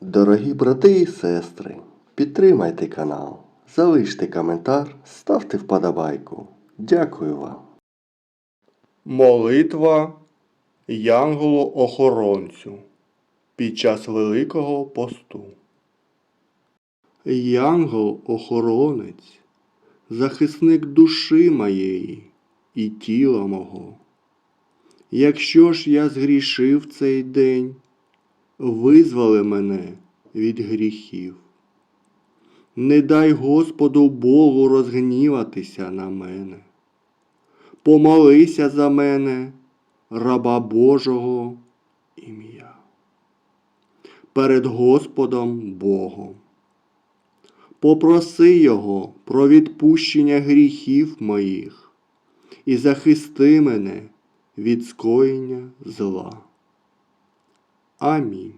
Дорогі брати і сестри, підтримайте канал, залиште коментар, ставте вподобайку. Дякую вам. Молитва Янголу-охоронцю під час Великого посту. Янгол-охоронець, захисник душі моєї і тіла мого. Якщо ж я згрішив цей день, визволи мене від гріхів. Не дай Господу Богу розгніватися на мене. Помолися за мене, раба Божого ім'я. Перед Господом Богом. Попроси Його про відпущення гріхів моїх і захисти мене від скоєння зла. Амінь.